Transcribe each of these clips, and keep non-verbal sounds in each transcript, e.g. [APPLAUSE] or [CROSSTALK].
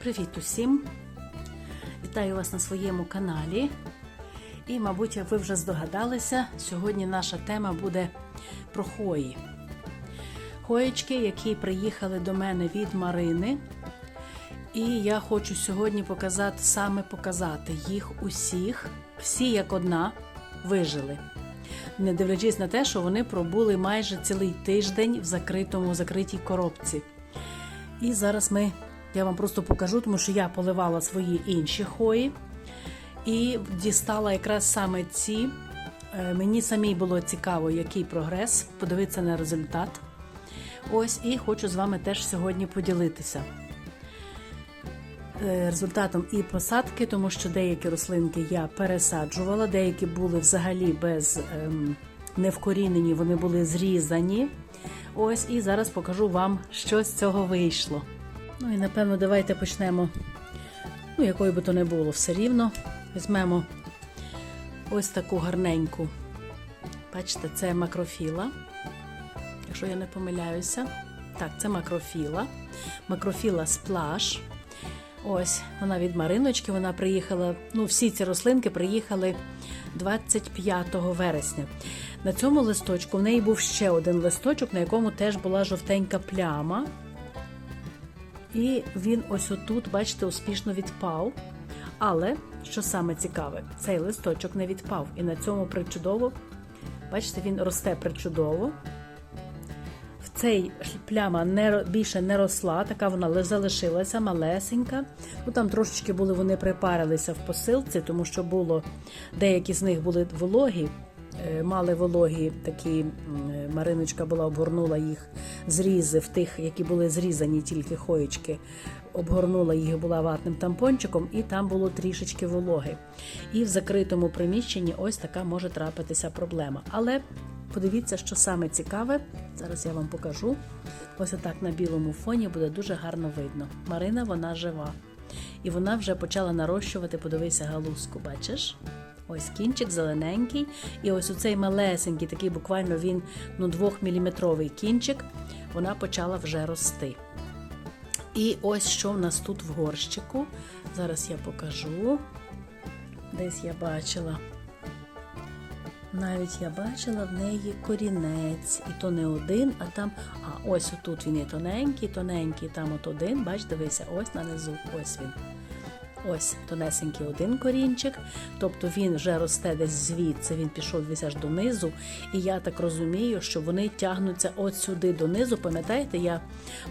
Привіт усім! Вітаю вас на своєму каналі. І, мабуть, ви вже здогадалися, сьогодні наша тема буде про хої. Хоєчки, які приїхали до мене від Марини. І я хочу сьогодні показати, саме показати їх усіх, всі як одна вижили. Не дивлячись на те, що вони пробули майже цілий тиждень в закритому закритій коробці. І зараз ми, я вам просто покажу, тому що я поливала свої інші хої і дістала якраз саме ці. Е, Мені самій було цікаво, який прогрес, подивитися на результат. Ось і хочу з вами теж сьогодні поділитися е, результатом і посадки, тому що деякі рослинки я пересаджувала, деякі були взагалі без ем, не вони були зрізані. Ось і зараз покажу вам, що з цього вийшло. Ну і напевно, давайте почнемо. Ну, якою би то не було, все рівно. Візьмемо ось таку гарненьку. Бачите, це макрофіла. Якщо я не помиляюся. Так, це макрофіла. Макрофіла сплаш. Ось вона від Мариночки. Вона приїхала. Ну, всі ці рослинки приїхали 25 вересня. На цьому листочку в неї був ще один листочок, на якому теж була жовтенька пляма. І він ось отут, бачите, успішно відпав. Але, що саме цікаве, цей листочок не відпав. І на цьому причудово, бачите, він росте причудово. В цей пляма не, більше не росла, така вона залишилася малесенька. Ну Там трошечки були вони припарилися в посилці, тому що було деякі з них були вологі, мали вологі такі, Мариночка була обгорнула їх зрізи в тих, які були зрізані тільки хоєчки, обгорнула їх була ватним тампончиком, і там було трішечки вологи. І в закритому приміщенні ось така може трапитися проблема. Але подивіться, що саме цікаве, зараз я вам покажу. Ось отак на білому фоні буде дуже гарно видно. Марина, вона жива. І вона вже почала нарощувати, подивися, галузку, бачиш? Ось кінчик зелененький. І ось оцей малесенький, такий буквально він ну, 2-мм кінчик, вона почала вже рости. І ось що в нас тут в горщику. Зараз я покажу. Десь я бачила. Навіть я бачила в неї корінець. І то не один, а там. А ось отут він є тоненький, тоненький, там от один. Бач, дивися, ось на низу, ось він. Ось тонесенький один корінчик, тобто він вже росте десь звідси, він пішов десь аж донизу. І я так розумію, що вони тягнуться от сюди донизу. Пам'ятаєте, я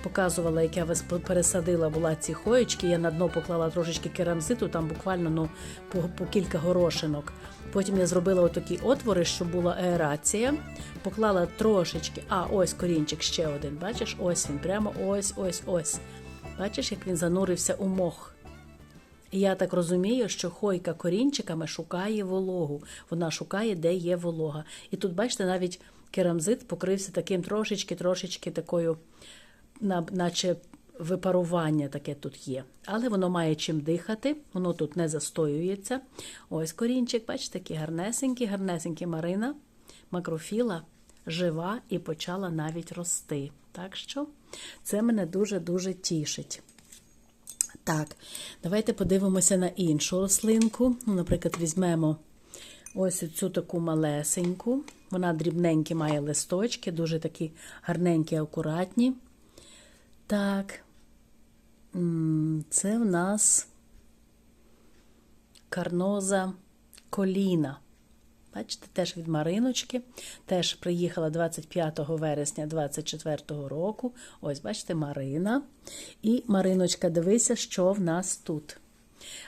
показувала, як я вас пересадила була ці хоєчки, я на дно поклала трошечки керамзиту, там буквально ну, по, по кілька горошинок. Потім я зробила отакі отвори, щоб була аерація. Поклала трошечки, а ось корінчик ще один. Бачиш, ось він, прямо ось, ось, ось. Бачиш, як він занурився у мох. Я так розумію, що хойка корінчиками шукає вологу. Вона шукає, де є волога. І тут, бачите, навіть керамзит покрився таким трошечки-трошечки такою, наче випарування таке тут є. Але воно має чим дихати, воно тут не застоюється. Ось корінчик, бачите, такий гарнесенький, гарнесенький Марина, макрофіла, жива і почала навіть рости. Так що це мене дуже-дуже тішить. Так, давайте подивимося на іншу рослинку. Ну, Наприклад, візьмемо ось цю таку малесеньку. Вона дрібненькі має листочки, дуже такі гарненькі, акуратні. Так, це в нас карноза коліна. Бачите, теж від Мариночки. Теж приїхала 25 вересня 24 року. Ось, бачите, Марина. І Мариночка, дивися, що в нас тут.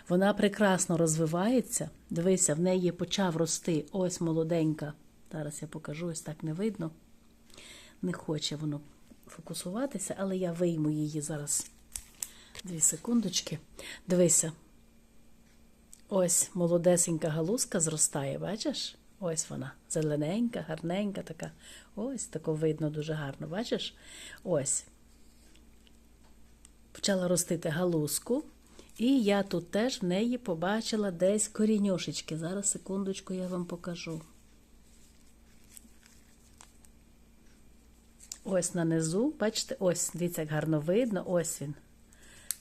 Вона прекрасно розвивається. Дивися, в неї почав рости ось молоденька. Зараз я покажу, ось так не видно. Не хоче воно фокусуватися, але я вийму її зараз. Дві секундочки. Дивися. Ось молодесенька галузка зростає, бачиш? Ось вона. Зелененька, гарненька така. Ось тако видно дуже гарно, бачиш? Ось. Почала ростити галузку. І я тут теж в неї побачила десь корінюшечки. Зараз, секундочку, я вам покажу. Ось на низу, бачите, ось, дивіться, як гарно видно, ось він.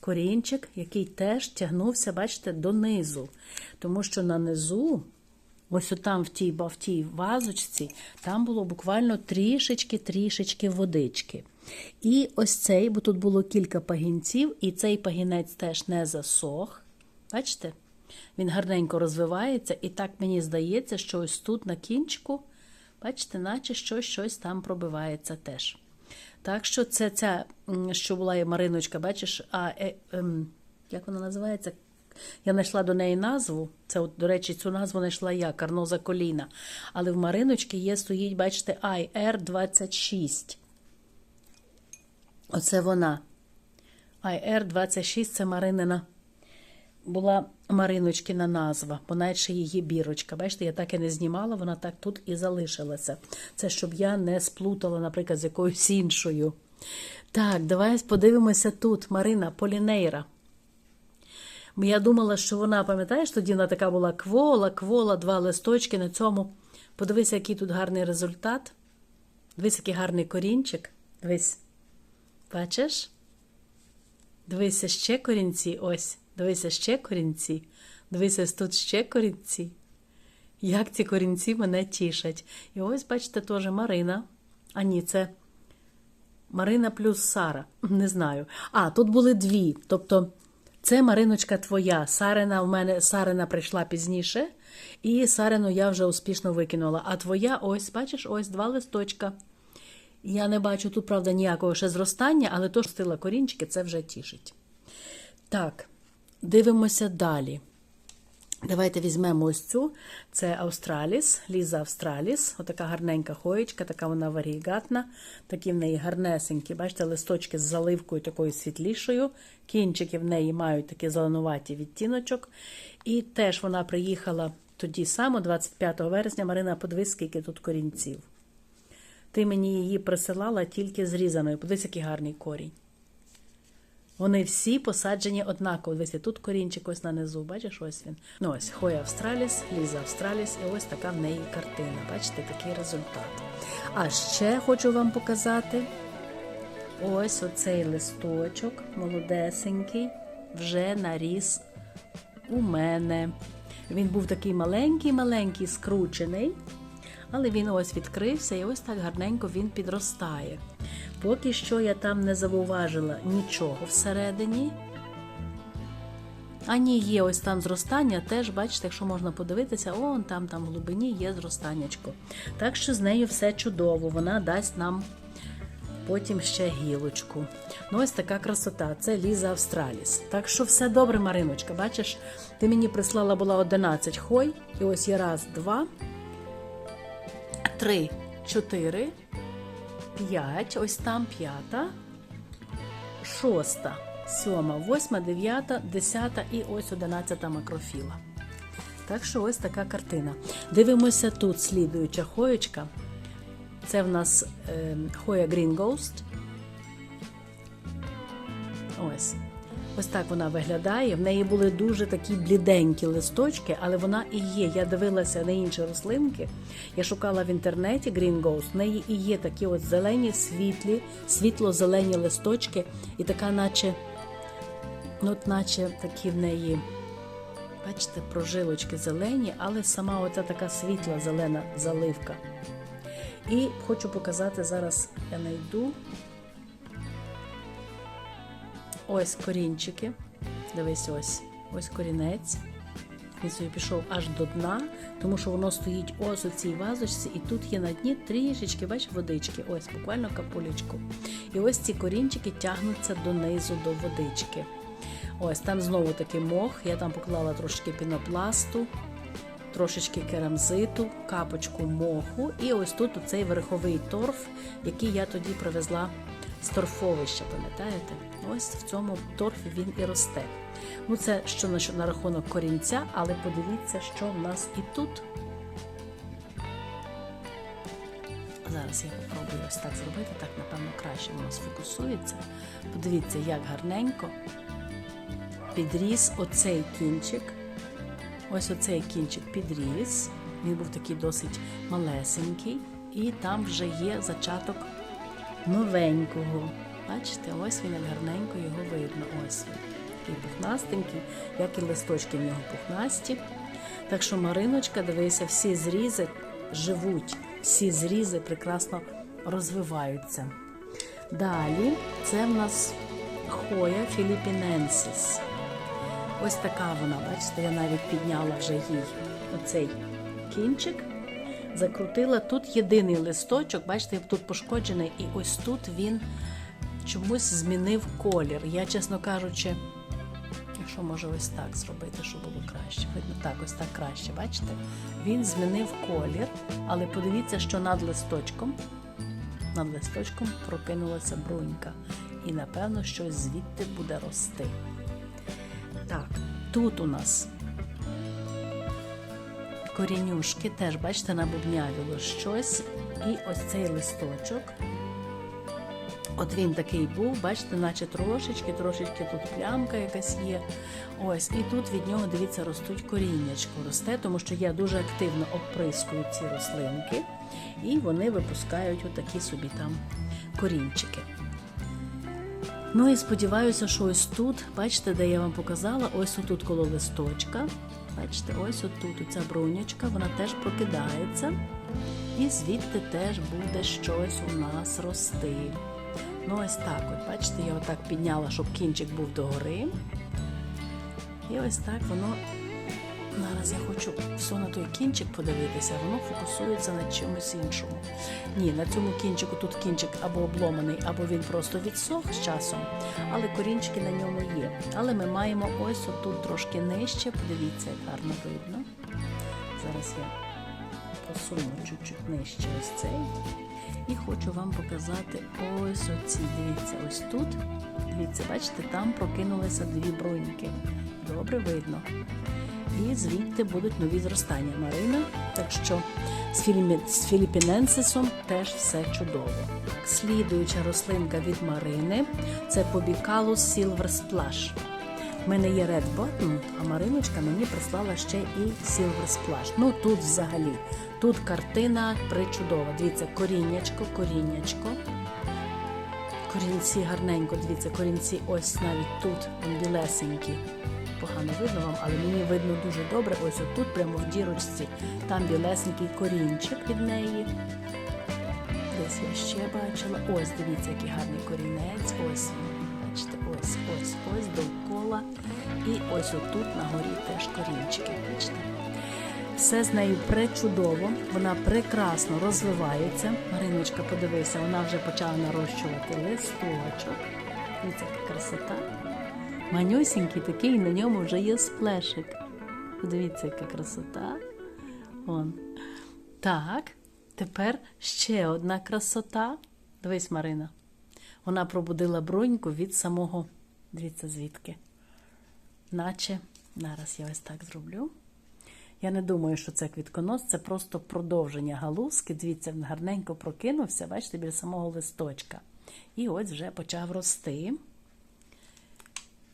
Корінчик, який теж тягнувся, бачите, донизу. Тому що на низу, ось там в тій, в тій вазочці, там було буквально трішечки-трішечки водички. І ось цей, бо тут було кілька пагінців, і цей пагінець теж не засох. Бачите? Він гарненько розвивається, і так мені здається, що ось тут на кінчику, бачите, наче щось, щось там пробивається теж. Так що це ця, що була і Мариночка, бачиш, а е, ем, як вона називається? Я знайшла до неї назву. Це, от, до речі, цю назву знайшла я, карноза коліна. Але в Мариночки є, стоїть, бачите, IR26. Оце вона. IR26 це Маринина. Була Мариночкина назва, навіть ще її бірочка. Бачите, я так і не знімала, вона так тут і залишилася. Це щоб я не сплутала, наприклад, з якоюсь іншою. Так, давай подивимося тут. Марина Полінейра. Я думала, що вона, пам'ятаєш, тоді вона така була квола, квола, два листочки на цьому. Подивися, який тут гарний результат. Дивись, який гарний корінчик. Дивись. Бачиш? Дивися ще корінці, ось. Дивися ще корінці. Дивися, тут ще корінці. Як ці корінці мене тішать. І ось, бачите, теж Марина. А ні, це Марина плюс Сара. Не знаю. А, тут були дві. Тобто, це Мариночка твоя. Сарина в мене Сарина прийшла пізніше, і Сарину я вже успішно викинула. А твоя, ось, бачиш, ось два листочка. Я не бачу тут, правда, ніякого ще зростання, але то, що стила корінчики, це вже тішить. Так, дивимося далі. Давайте візьмемо ось цю. Це Австраліс, Ліза Австраліс. Отака гарненька хоєчка, така вона варігатна. Такі в неї гарнесенькі. Бачите, листочки з заливкою такою світлішою. Кінчики в неї мають такі зеленуваті відтіночок. І теж вона приїхала тоді само, 25 вересня. Марина, подивись, скільки тут корінців. Ти мені її присилала тільки зрізаною. Подивись, який гарний корінь. Вони всі посаджені однаково. Дивіться, тут корінчик ось на низу, бачиш, ось він. Ну ось Хоя Австраліс, Ліза Австраліс, і ось така в неї картина. Бачите, такий результат. А ще хочу вам показати ось оцей листочок, молодесенький, вже наріс у мене. Він був такий маленький-маленький, скручений, але він ось відкрився і ось так гарненько він підростає. Поки що я там не зауважила нічого всередині. Ані є ось там зростання, теж, бачите, якщо можна подивитися, он там, там в глибині є зростаннячко. Так що з нею все чудово, вона дасть нам потім ще гілочку. Ну, ось така красота. Це Ліза Австраліс. Так що все добре, Мариночка. Бачиш, ти мені прислала була 11 хой, і ось є раз, два, три, чотири. П'ять, ось там п'ята, шоста, сьома, восьма, дев'ята, десята і ось одинадцята макрофіла. Так що ось така картина. Дивимося тут слідуюча хоєчка. Це в нас е, Хоя Green Ghost. Ось. Ось так вона виглядає. В неї були дуже такі бліденькі листочки, але вона і є. Я дивилася на інші рослинки. Я шукала в інтернеті Green Ghost, В неї і є такі от зелені, світлі, світло-зелені листочки, і така, наче, ну, от наче такі в неї, бачите, прожилочки зелені, але сама оця така світла зелена заливка. І хочу показати зараз, я знайду. Ось корінчики. Дивись, ось ось корінець. Він собі пішов аж до дна, тому що воно стоїть ось у цій вазочці, і тут є на дні трішечки, бач, водички, ось, буквально капулечку. І ось ці корінчики тягнуться донизу до водички. Ось там знову таки мох. Я там поклала трошки пінопласту, трошечки керамзиту, капочку моху. І ось тут оцей верховий торф, який я тоді привезла з торфовища, пам'ятаєте? Ось в цьому торфі він і росте. Ну, це що на, що на рахунок корінця, але подивіться, що в нас і тут. Зараз я попробую ось так зробити, так, напевно, краще воно сфокусується. Подивіться, як гарненько підріс оцей кінчик. Ось оцей кінчик підріс. Він був такий досить малесенький, і там вже є зачаток новенького. Бачите, ось він гарненько його видно. Ось він. Такий пухнастенький, як і листочки в нього пухнасті. Так що Мариночка, дивися, всі зрізи живуть, всі зрізи прекрасно розвиваються. Далі це в нас Хоя філіпіненсіс. Ось така вона, бачите, я навіть підняла вже їй оцей кінчик. Закрутила. Тут єдиний листочок, бачите, тут пошкоджений, і ось тут він чомусь змінив колір. Я, чесно кажучи, якщо може ось так зробити, щоб було краще. Видно, так, ось так краще, бачите? Він змінив колір, але подивіться, що над листочком, над листочком прокинулася брунька. І, напевно, щось звідти буде рости. Так, тут у нас корінюшки, теж, бачите, набубнявіло щось. І ось цей листочок. От він такий був, бачите, наче трошечки, трошечки тут плямка якась є. Ось, і тут від нього, дивіться, ростуть коріннячко. Росте, тому що я дуже активно оприскую ці рослинки, і вони випускають отакі собі там корінчики. Ну і сподіваюся, що ось тут, бачите, де я вам показала, ось отут коло листочка. Бачите, ось отут оця брунячка, вона теж прокидається. І звідти теж буде щось у нас рости. Ну, ось так, от, бачите, я отак підняла, щоб кінчик був догори. І ось так воно. Зараз я хочу все на той кінчик подивитися, воно фокусується на чомусь іншому. Ні, на цьому кінчику тут кінчик або обломаний, або він просто відсох з часом, але корінчики на ньому є. Але ми маємо ось отут трошки нижче. Подивіться, як гарно видно. Зараз я посуну чуть-чуть нижче ось цей. І хочу вам показати ось оці. Дивіться, ось тут. Дивіться, бачите, там прокинулися дві бруньки. Добре видно. І звідти будуть нові зростання Марина. Так що з, філімі... з філіпіненсисом теж все чудово. Слідуюча рослинка від Марини це Побікалус Silver Splash. У мене є Red Button, а Мариночка мені прислала ще і Silver Splash. Ну тут взагалі. Тут картина причудова. Дивіться, коріннячко, коріннячко. Корінці гарненько, дивіться, корінці ось навіть тут білесенькі. Погано видно вам, але мені видно дуже добре. Ось отут, прямо в дірочці, там білесенький корінчик від неї. Десь я ще бачила. Ось, дивіться, який гарний корінець. Ось. Бачите, ось, ось, ось довкола. І ось отут на горі теж корінчики. Бачите? Все з нею пречудово, вона прекрасно розвивається. Мариночка, подивися, вона вже почала нарощувати листочок. Дивіться, яка красота. Манюсінький такий, на ньому вже є сплешик. Подивіться, яка красота. Вон. Так, тепер ще одна красота. Дивись, Марина. Вона пробудила бруньку від самого, дивіться, звідки. Наче, зараз я ось так зроблю. Я не думаю, що це квітконос, це просто продовження галузки. Дивіться, він гарненько прокинувся, бачите, біля самого листочка. І ось вже почав рости.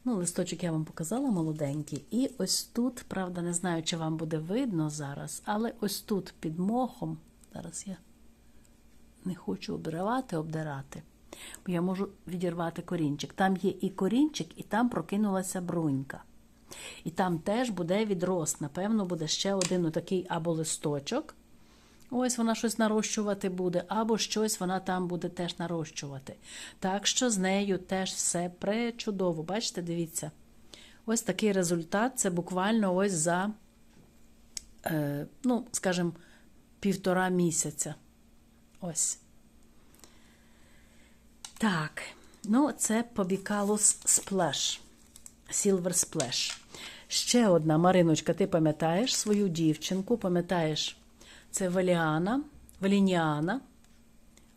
Ну, листочок я вам показала молоденький. І ось тут, правда, не знаю, чи вам буде видно зараз, але ось тут під мохом, зараз я не хочу обривати, обдирати, бо я можу відірвати корінчик. Там є і корінчик, і там прокинулася брунька. І там теж буде відрост. Напевно, буде ще один отакий або листочок. Ось вона щось нарощувати буде, або щось вона там буде теж нарощувати. Так що з нею теж все пречудово. Бачите, дивіться. Ось такий результат це буквально ось за, е, ну, скажімо, півтора місяця. Ось. Так, ну, це Побікалус Splash. Silver Splash. Ще одна Мариночка, ти пам'ятаєш свою дівчинку, пам'ятаєш? Це Валіана, Валініана.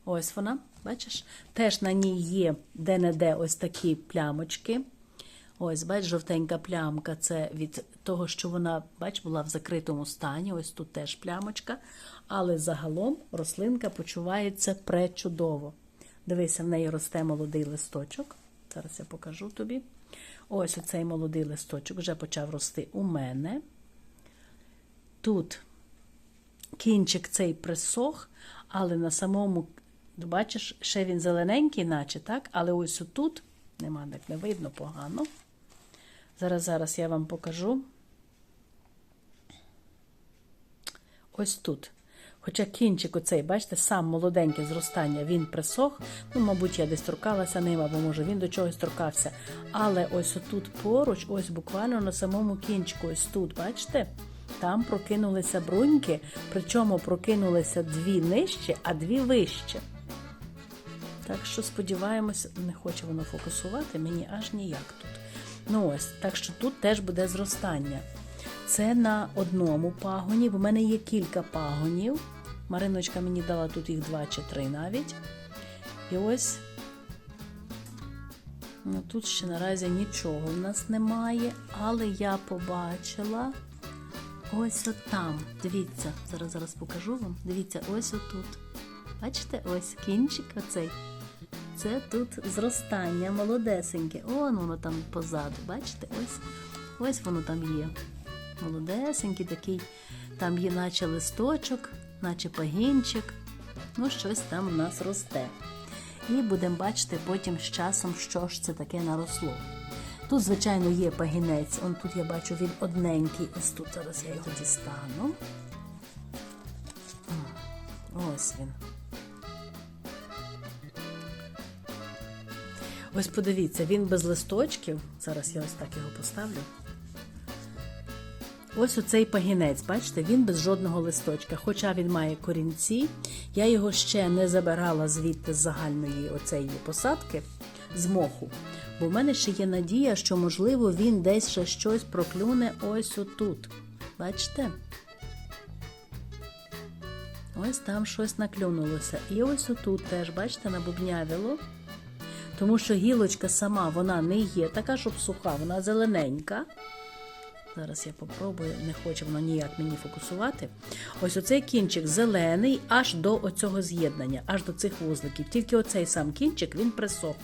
Ось вона, бачиш? Теж на ній є де-не-де ось такі плямочки. Ось, бач, жовтенька плямка це від того, що вона, бач, була в закритому стані. Ось тут теж плямочка. Але загалом рослинка почувається пречудово. Дивися, в неї росте молодий листочок. Зараз я покажу тобі. Ось оцей молодий листочок вже почав рости у мене. Тут кінчик цей присох, але на самому Бачиш, ще він зелененький, наче, так? Але ось отут, нема так не видно погано. Зараз, зараз я вам покажу. Ось тут. Хоча кінчик оцей, бачите, сам молоденьке зростання, він присох. Ну, мабуть, я десь торкалася ним, або може він до чогось торкався. Але ось отут поруч, ось буквально на самому кінчику, ось тут, бачите? Там прокинулися бруньки, причому прокинулися дві нижче, а дві вище. Так що сподіваємося, не хоче воно фокусувати, мені аж ніяк тут. Ну ось, так що тут теж буде зростання. Це на одному пагоні. В мене є кілька пагонів. Мариночка мені дала тут їх два чи три навіть. І ось ну, тут ще наразі нічого в нас немає, але я побачила ось отам. Дивіться, зараз зараз покажу вам. Дивіться, ось отут. Бачите, ось кінчик оцей. Це тут зростання молодесеньке. О, воно там позаду. Бачите? Ось ось воно там є. Молодесенький такий. Там є наче листочок, наче пагінчик. Ну, щось там у нас росте. І будемо бачити потім з часом, що ж це таке наросло. Тут, звичайно, є пагінець. Он тут я бачу він одненький. Ось тут зараз я його дістану. Ось він. Ось подивіться, він без листочків. Зараз я ось так його поставлю. Ось оцей пагінець, бачите, він без жодного листочка. Хоча він має корінці, я його ще не забирала звідти з загальної оцеї посадки з моху. Бо в мене ще є надія, що, можливо, він десь ще щось проклюне ось отут. Бачите? Ось там щось наклюнулося. І ось отут теж, бачите, набубнявіло. Тому що гілочка сама вона не є така, щоб суха, вона зелененька. Зараз я попробую, не хоче воно ніяк мені фокусувати. Ось оцей кінчик зелений аж до оцього з'єднання, аж до цих вузликів. Тільки оцей сам кінчик він присох.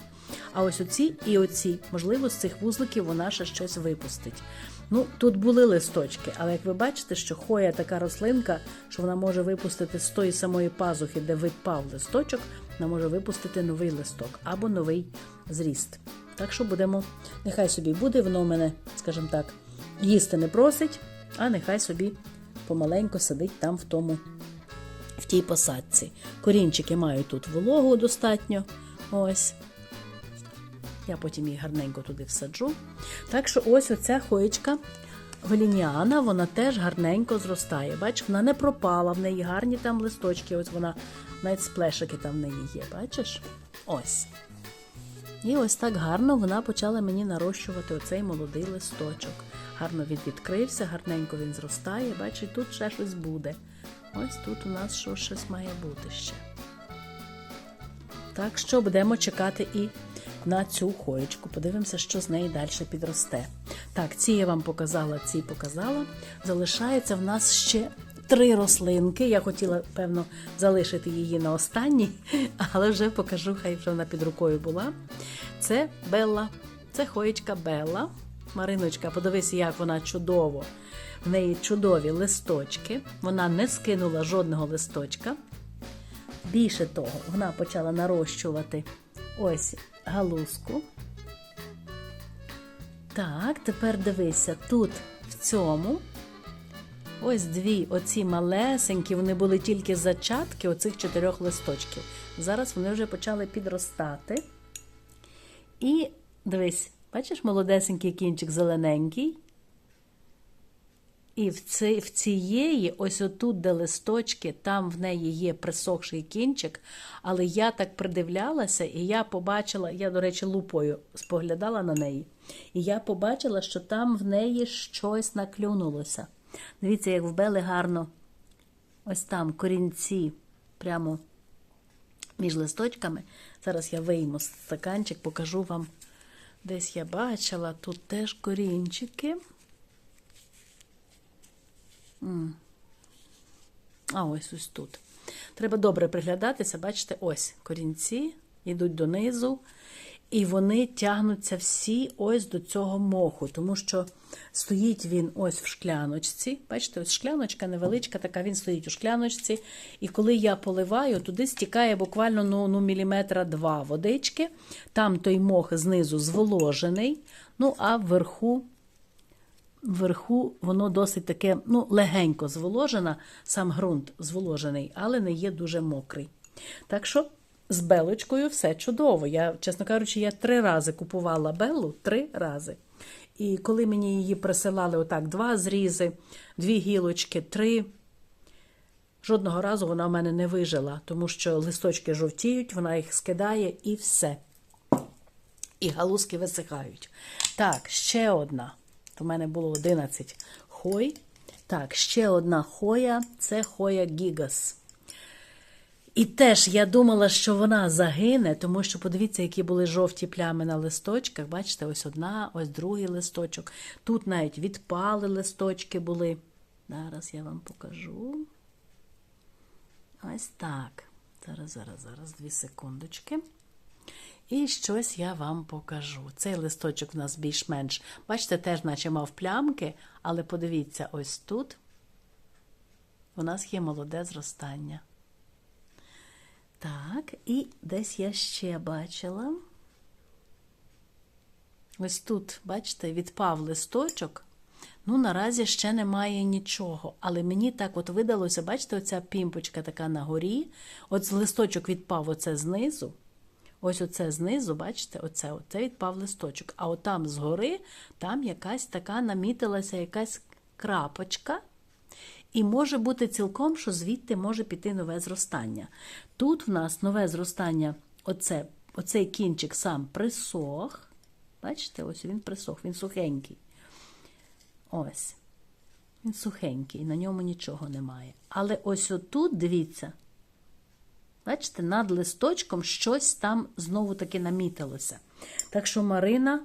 А ось оці і оці, можливо, з цих вузликів вона ще щось випустить. Ну, тут були листочки, але як ви бачите, що хоя така рослинка, що вона може випустити з тої самої пазухи, де випав листочок, вона може випустити новий листок або новий зріст. Так що будемо, нехай собі буде, воно мене, скажімо так, їсти не просить, а нехай собі помаленько сидить там в тому, в тій посадці. Корінчики мають тут вологу достатньо. Ось. Я потім її гарненько туди всаджу. Так що ось оця хоєчка Велініана, вона теж гарненько зростає. Бачиш, вона не пропала, в неї гарні там листочки, ось вона, навіть сплешики там в неї є. Бачиш? Ось. І ось так гарно вона почала мені нарощувати оцей молодий листочок. Гарно він відкрився, гарненько він зростає. Бачиш, тут ще щось буде. Ось тут у нас що щось має бути ще. Так що будемо чекати і на цю хоєчку. Подивимося, що з неї далі підросте. Так, ці я вам показала, ці показала. Залишається в нас ще три рослинки. Я хотіла, певно, залишити її на останній, [LAUGHS] але вже покажу, хай вже вона під рукою була. Це Белла, це хоєчка Белла. Мариночка, подивися, як вона чудово. В неї чудові листочки. Вона не скинула жодного листочка. Більше того, вона почала нарощувати ось галузку. Так, тепер дивися, тут в цьому ось дві оці малесенькі, вони були тільки зачатки оцих чотирьох листочків. Зараз вони вже почали підростати. І дивись, бачиш, молодесенький кінчик зелененький. І в, цей, в цієї, ось отут, де листочки, там в неї є присохший кінчик, але я так придивлялася, і я побачила, я, до речі, лупою споглядала на неї, і я побачила, що там в неї щось наклюнулося. Дивіться, як вбели гарно ось там корінці прямо між листочками. Зараз я вийму стаканчик, покажу вам. Десь я бачила, тут теж корінчики. А ось ось тут. Треба добре приглядатися, бачите, ось корінці йдуть донизу. І вони тягнуться всі ось до цього моху, тому що стоїть він ось в шкляночці. Бачите, ось шкляночка невеличка, така він стоїть у шкляночці. І коли я поливаю, туди стікає буквально ну, ну, міліметра два водички. Там той мох знизу зволожений, ну а вверху Вверху воно досить таке, ну, легенько зволожена, сам ґрунт зволожений, але не є дуже мокрий. Так що з белочкою все чудово. Я, чесно кажучи, я три рази купувала белу, три рази. І коли мені її присилали отак, два зрізи, дві гілочки, три. Жодного разу вона в мене не вижила, тому що листочки жовтіють, вона їх скидає і все. І галузки висихають. Так, ще одна. У мене було 11 хой. Так, ще одна хоя це хоя Гігас. І теж я думала, що вона загине, тому що подивіться, які були жовті плями на листочках. Бачите, ось одна, ось другий листочок. Тут навіть відпали листочки були. Зараз я вам покажу. Ось так. Зараз, зараз, зараз, дві секундочки. І щось я вам покажу. Цей листочок в нас більш-менш, бачите, теж наче мав плямки, але подивіться, ось тут у нас є молоде зростання. Так, і десь я ще бачила. Ось тут, бачите, відпав листочок. Ну, наразі ще немає нічого. Але мені так от видалося, бачите, оця пімпочка така на горі. От листочок відпав оце знизу. Ось оце знизу, бачите, оце, оце відпав листочок. А отам згори, там якась така намітилася якась крапочка. І може бути цілком, що звідти може піти нове зростання. Тут в нас нове зростання, оце, оцей кінчик сам присох. Бачите, ось він присох, він сухенький. Ось. Він сухенький, на ньому нічого немає. Але ось отут, дивіться, бачите, над листочком щось там знову таки намітилося. Так що Марина,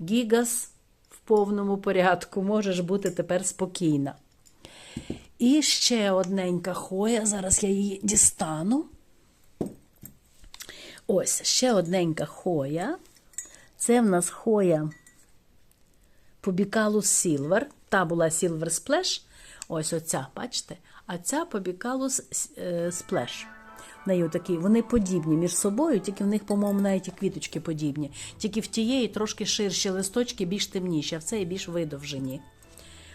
Гігас в повному порядку, можеш бути тепер спокійна. І ще одненька хоя. Зараз я її дістану. Ось, ще одненька хоя. Це в нас хоя Побікалус Silver. Та була Silver Splash. Ось оця, бачите? А ця Побікалус Splash. В неї такі, вони подібні між собою, тільки в них, по-моєму, навіть і квіточки подібні. Тільки в тієї трошки ширші листочки, більш темніші, а в цієї більш видовжені.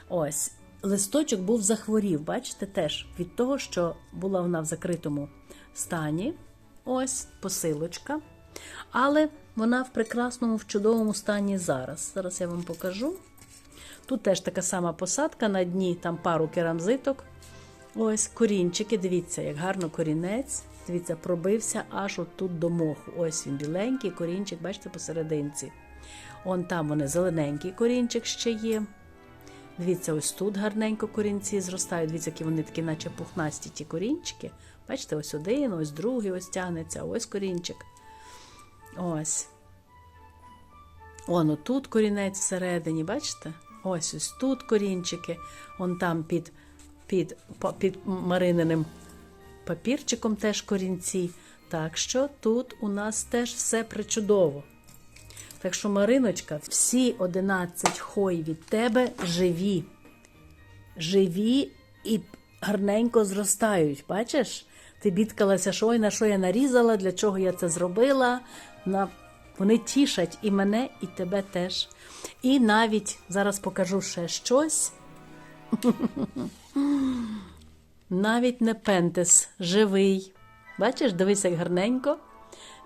Ось. Листочок був захворів, бачите, теж від того, що була вона в закритому стані. Ось посилочка. Але вона в прекрасному, в чудовому стані зараз. Зараз я вам покажу. Тут теж така сама посадка, на дні там пару керамзиток. Ось корінчики. Дивіться, як гарно корінець. Дивіться, пробився аж отут до моху. Ось він біленький корінчик, бачите, посерединці. Он там вони зелененький корінчик ще є. Дивіться, ось тут гарненько корінці зростають. Дивіться, які вони такі, наче пухнасті ті корінчики. Бачите, ось один, ось другий, ось тягнеться, ось корінчик. Ось. Он отут корінець всередині, бачите? Ось ось тут корінчики. Он там під, під, під мариненим папірчиком теж корінці. Так що тут у нас теж все причудово. Так що, Мариночка, всі 11 хой від тебе живі. Живі і гарненько зростають. Бачиш? Ти бідкалася, що на що я нарізала, для чого я це зробила. На... Вони тішать і мене, і тебе теж. І навіть зараз покажу ще щось. [LAUGHS] Навіть не пентес живий. Бачиш, дивись, як гарненько.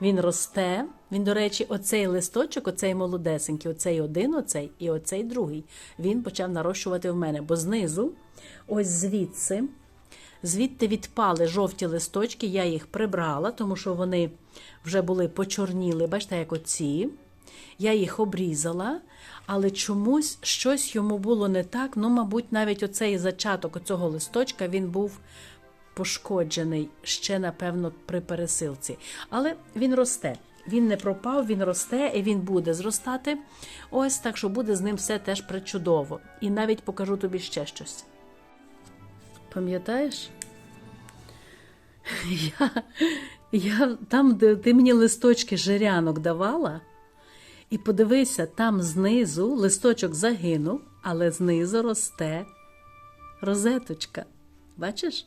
Він росте. Він, до речі, оцей листочок, оцей молодесенький, оцей один, оцей і оцей другий. Він почав нарощувати в мене, бо знизу, ось звідси, звідти відпали жовті листочки, я їх прибрала, тому що вони вже були почорніли, бачите, як оці. Я їх обрізала, але чомусь щось йому було не так. Ну, мабуть, навіть оцей зачаток оцього листочка він був пошкоджений ще, напевно, при пересилці. Але він росте. Він не пропав, він росте і він буде зростати. Ось так, що буде з ним все теж причудово. І навіть покажу тобі ще щось. Пам'ятаєш? [LAUGHS] Я Я там, де ти мені листочки жирянок давала, і подивися, там знизу листочок загинув, але знизу росте розеточка. Бачиш?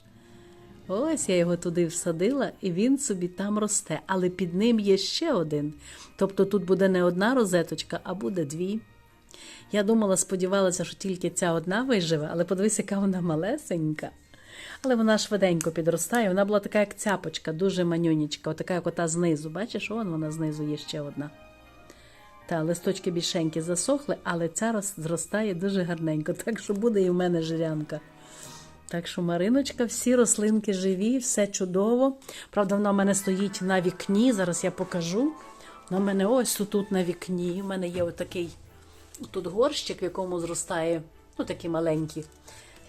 Ось я його туди всадила, і він собі там росте, але під ним є ще один. Тобто тут буде не одна розеточка, а буде дві. Я думала, сподівалася, що тільки ця одна виживе, але подивись, яка вона малесенька. Але вона швиденько підростає. Вона була така, як цяпочка, дуже манюнічка, отака, як ота знизу. Бачиш, он вона знизу є ще одна. Та листочки більшенькі засохли, але ця зростає дуже гарненько, [LAUGHS] так що буде і в мене жирянка. Так що, Мариночка, всі рослинки живі, все чудово. Правда, вона в мене стоїть на вікні. Зараз я покажу. Вона в мене ось тут на вікні. У мене є отакий тут горщик, в якому зростає ну, такі маленькі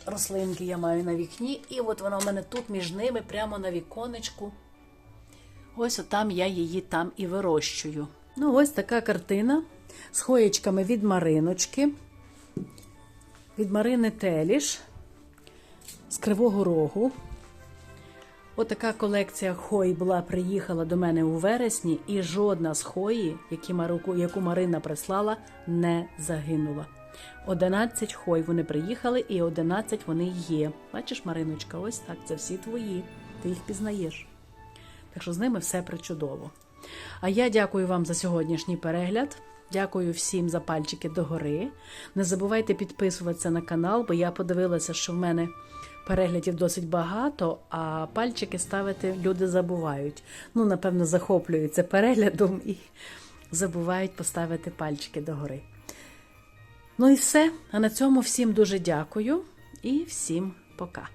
рослинки я маю на вікні. І от вона в мене тут між ними, прямо на віконечку. Ось отам я її там і вирощую. Ну, ось така картина з хоєчками від Мариночки, від Марини Теліш з Кривого Рогу. Отака колекція хой була приїхала до мене у вересні, і жодна з хої, яку Марина прислала, не загинула. 11 хой вони приїхали, і 11 вони є. Бачиш, Мариночка, ось так, це всі твої. Ти їх пізнаєш. Так що з ними все причудово. А я дякую вам за сьогоднішній перегляд. Дякую всім за пальчики догори. Не забувайте підписуватися на канал, бо я подивилася, що в мене переглядів досить багато, а пальчики ставити люди забувають. Ну, напевно, захоплюються переглядом і забувають поставити пальчики догори. Ну і все. А на цьому всім дуже дякую і всім пока.